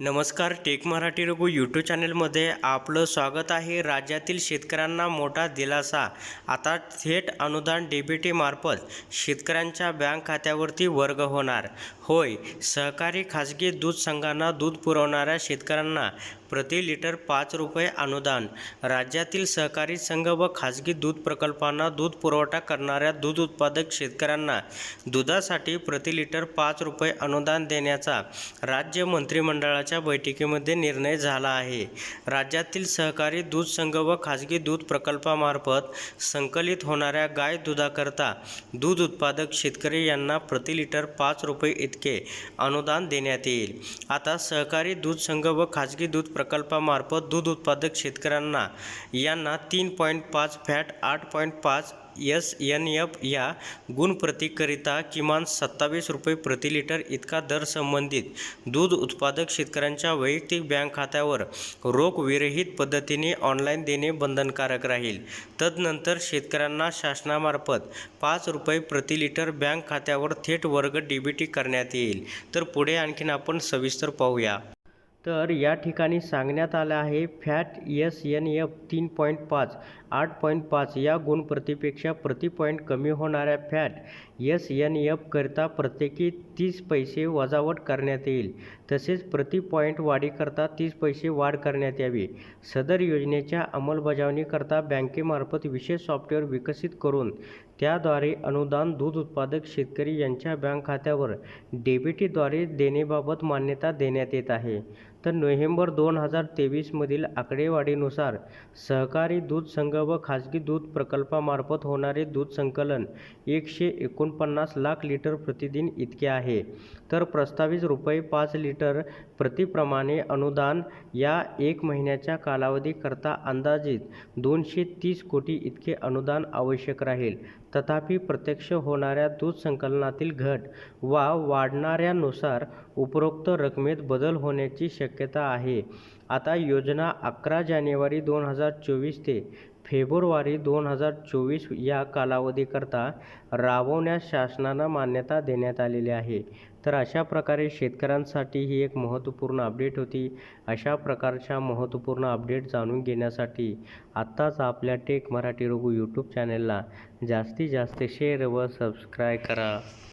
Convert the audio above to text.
नमस्कार take Marathi Raghu YouTube चॅनलमध्ये आपलं स्वागत आहे. राज्यातील शेतकऱ्यांना मोठा दिलासा. आता थेट अनुदान डीबीटी मार्फत शेतकऱ्यांच्या बँक खात्यावरती वर्ग होणार. होय सहकारी खाजगी दूध संघांना दूध पुरवणाऱ्या शेतकऱ्यांना प्रति लिटर पाच रुपये अनुदान. राज्यातील सहकारी संघ व खाजगी दूध प्रकल्पांना दूध पुरवठा करणाऱ्या दूध उत्पादक शेतकऱ्यांना दुधासाठी प्रति लिटर पाच रुपये अनुदान देण्याचा राज्य मंडळाच्या बैठकीमध्ये निर्णय झाला आहे. राज्यातील सहकारी दूध संघ व खाजगी दूध प्रकल्पामार्फत संकलित होणाऱ्या गाय दुधाकरता दूध उत्पादक शेतकरी यांना प्रति लिटर पाच रुपये इतके अनुदान देण्यात येईल. आता सहकारी दूध संघ व खाजगी दूध प्रकल्पामार्फत दूध उत्पादक शेतकऱ्यांना यांना तीन पॉईंट पाच फॅट आठ पॉईंट पाच एस एन एफ या गुणप्रतिकरिता किमान सत्तावीस रुपये प्रति लिटर इतका दर संबंधित दूध उत्पादक शेतकऱ्यांच्या वैयक्तिक बँक खात्यावर रोख विरहित पद्धतीने ऑनलाईन देणे बंधनकारक राहील. तदनंतर शेतकऱ्यांना शासनामार्फत पाच रुपये प्रति लिटर बँक खात्यावर थेट वर्ग डी बी टी करण्यात येईल. तर पुढे आणखीन आपण सविस्तर पाहूया. तर या ठिकाणी सांगण्यात आलं आहे फॅट एस एन एफ तीन पॉईंट पाच आठ पॉईंट पाच या गुणप्रतीपेक्षा प्रति पॉईंट कमी होणाऱ्या फॅट एस एन एफकरिता प्रत्येकी तीस पैसे वजावट करण्यात येईल. तसेच प्रति पॉईंट वाढीकरता तीस पैसे वाढ करण्यात यावी. सदर योजनेच्या अंमलबजावणीकरता बँकेमार्फत विशेष सॉफ्टवेअर विकसित करून त्याद्वारे अनुदान दूध उत्पादक शेतकरी यांच्या बँक खात्यावर डेबिटीद्वारे देणेबाबत मान्यता देण्यात येत आहे. तर नोव्हेंबर दोन हजार तेवीसमधील आकडेवारीनुसार सहकारी दूध संघ व खाजगी दूध प्रकल्पामार्फत होणारे दूध संकलन एकशे एकोणपन्नास लाख लिटर प्रतिदिन इतके आहे. तर प्रस्तावित रुपये पाच लिटर प्रतिप्रमाणे अनुदान या एक महिन्याच्या कालावधीकरता अंदाजित दोनशे तीस कोटी इतके अनुदान आवश्यक राहील. तथापि प्रत्यक्ष होणाऱ्या दूध संकलनातील घट वा वाढणाऱ्यानुसार उपरोक्त रकमेत बदल होण्याची शक्यता आहे. आता योजना अकरा जानेवारी दोन हजार चोवीस ते फेब्रुवारी दोन हजार चोवीस या कालावधीकरता राबवण्यास शासनानं मान्यता देण्यात आलेली आहे. तर अशा प्रकारे शेतकऱ्यांसाठी ही एक महत्त्वपूर्ण अपडेट होती. अशा प्रकारच्या महत्त्वपूर्ण अपडेट जाणून घेण्यासाठी आत्ताच आपल्या टेक मराठी रघु यूट्यूब चॅनलला जास्तीत जास्त शेअर व सबस्क्राईब करा.